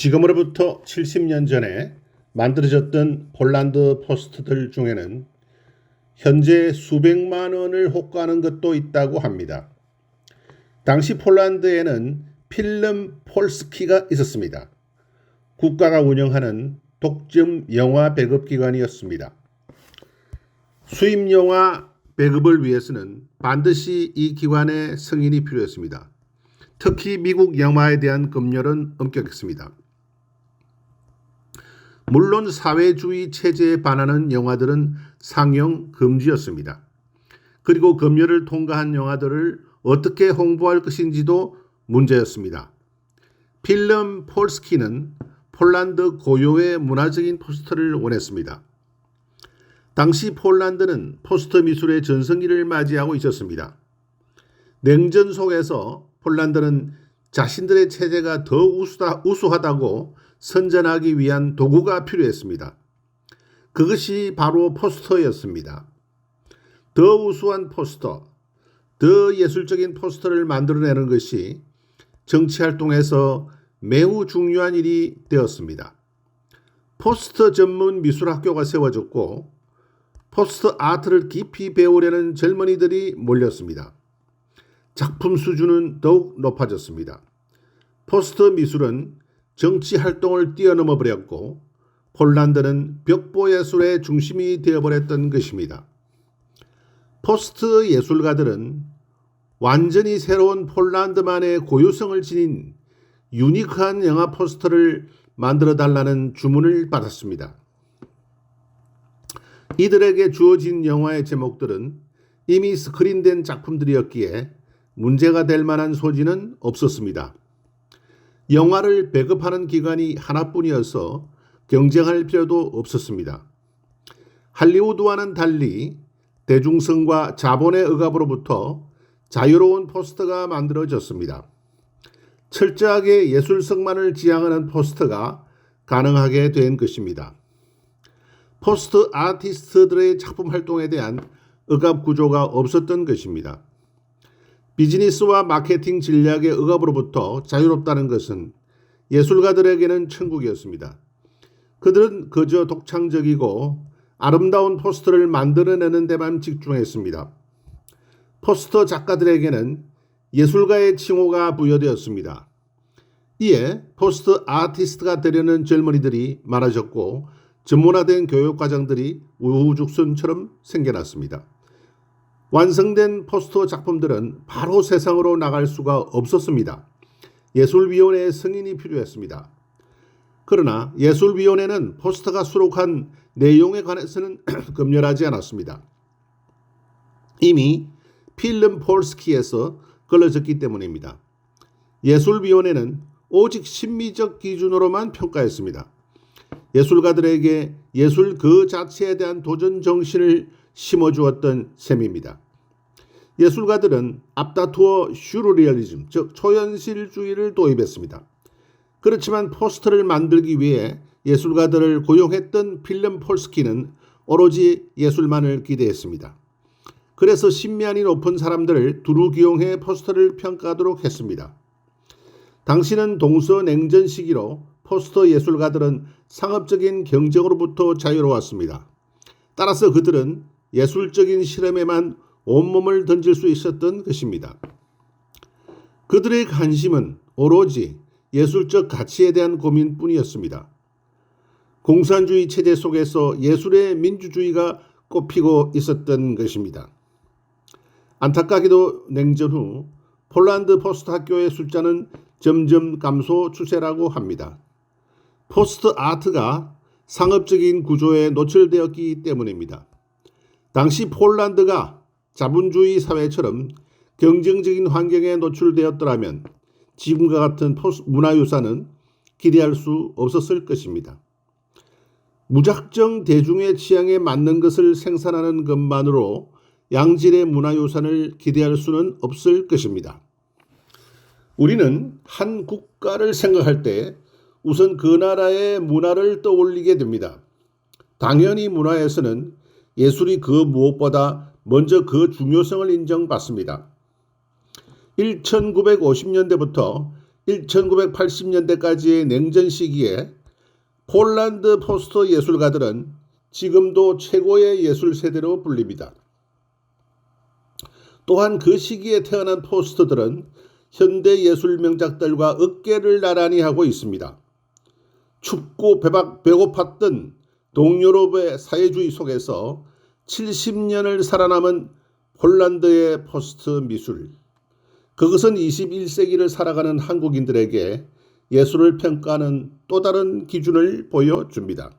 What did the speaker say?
지금으로부터 70년 전에 만들어졌던 폴란드 포스트들 중에는 현재 수백만 원을 호가하는 것도 있다고 합니다. 당시 폴란드에는 필름 폴스키가 있었습니다. 국가가 운영하는 독점 영화 배급 기관이었습니다. 수입 영화 배급을 위해서는 반드시 이 기관의 승인이 필요했습니다. 특히 미국 영화에 대한 검열은 엄격했습니다. 물론 사회주의 체제에 반하는 영화들은 상영 금지였습니다. 그리고 검열을 통과한 영화들을 어떻게 홍보할 것인지도 문제였습니다. 필름 폴스키는 폴란드 고유의 문화적인 포스터를 원했습니다. 당시 폴란드는 포스터 미술의 전성기를 맞이하고 있었습니다. 냉전 속에서 폴란드는 자신들의 체제가 더 우수하다고 선전하기 위한 도구가 필요했습니다. 그것이 바로 포스터였습니다. 더 우수한 포스터, 더 예술적인 포스터를 만들어내는 것이 정치활동에서 매우 중요한 일이 되었습니다. 포스터 전문 미술학교가 세워졌고 포스터 아트를 깊이 배우려는 젊은이들이 몰렸습니다. 작품 수준은 더욱 높아졌습니다. 포스터 미술은 정치 활동을 뛰어넘어 버렸고 폴란드는 벽보 예술의 중심이 되어버렸던 것입니다. 포스트 예술가들은 완전히 새로운 폴란드만의 고유성을 지닌 유니크한 영화 포스터를 만들어 달라는 주문을 받았습니다. 이들에게 주어진 영화의 제목들은 이미 스크린된 작품들이었기에 문제가 될 만한 소지는 없었습니다. 영화를 배급하는 기관이 하나뿐이어서 경쟁할 필요도 없었습니다. 할리우드와는 달리 대중성과 자본의 억압으로부터 자유로운 포스터가 만들어졌습니다. 철저하게 예술성만을 지향하는 포스터가 가능하게 된 것입니다. 포스트 아티스트들의 작품 활동에 대한 억압 구조가 없었던 것입니다. 비즈니스와 마케팅 전략의 억압으로부터 자유롭다는 것은 예술가들에게는 천국이었습니다. 그들은 그저 독창적이고 아름다운 포스터를 만들어내는 데만 집중했습니다. 포스터 작가들에게는 예술가의 칭호가 부여되었습니다. 이에 포스터 아티스트가 되려는 젊은이들이 많아졌고 전문화된 교육 과정들이 우후죽순처럼 생겨났습니다. 완성된 포스터 작품들은 바로 세상으로 나갈 수가 없었습니다. 예술위원회의 승인이 필요했습니다. 그러나 예술위원회는 포스터가 수록한 내용에 관해서는 검열하지 않았습니다. 이미 필름 폴스키에서 걸러졌기 때문입니다. 예술위원회는 오직 심미적 기준으로만 평가했습니다. 예술가들에게 예술 그 자체에 대한 도전 정신을 심어주었던 셈입니다. 예술가들은 앞다투어 슈르리얼리즘, 즉 초현실주의를 도입했습니다. 그렇지만 포스터를 만들기 위해 예술가들을 고용했던 필름 폴스키는 오로지 예술만을 기대했습니다. 그래서 신면이 높은 사람들을 두루 기용해 포스터를 평가하도록 했습니다. 당시는 동서냉전 시기로 포스터 예술가들은 상업적인 경쟁으로부터 자유로웠습니다. 따라서 그들은 예술적인 실험에만 온몸을 던질 수 있었던 것입니다. 그들의 관심은 오로지 예술적 가치에 대한 고민뿐이었습니다. 공산주의 체제 속에서 예술의 민주주의가 꼽히고 있었던 것입니다. 안타깝게도 냉전 후 폴란드 포스트 학교의 숫자는 점점 감소 추세라고 합니다. 포스트 아트가 상업적인 구조에 노출되었기 때문입니다. 당시 폴란드가 자본주의 사회처럼 경쟁적인 환경에 노출되었더라면 지금과 같은 문화유산은 기대할 수 없었을 것입니다. 무작정 대중의 취향에 맞는 것을 생산하는 것만으로 양질의 문화유산을 기대할 수는 없을 것입니다. 우리는 한 국가를 생각할 때 우선 그 나라의 문화를 떠올리게 됩니다. 당연히 문화에서는 예술이 그 무엇보다 먼저 그 중요성을 인정받습니다. 1950년대부터 1980년대까지의 냉전 시기에 폴란드 포스터 예술가들은 지금도 최고의 예술 세대로 불립니다. 또한 그 시기에 태어난 포스터들은 현대 예술 명작들과 어깨를 나란히 하고 있습니다. 춥고 배박, 배고팠던 동유럽의 사회주의 속에서 70년을 살아남은 폴란드의 포스트 미술. 그것은 21세기를 살아가는 한국인들에게 예술을 평가하는 또 다른 기준을 보여줍니다.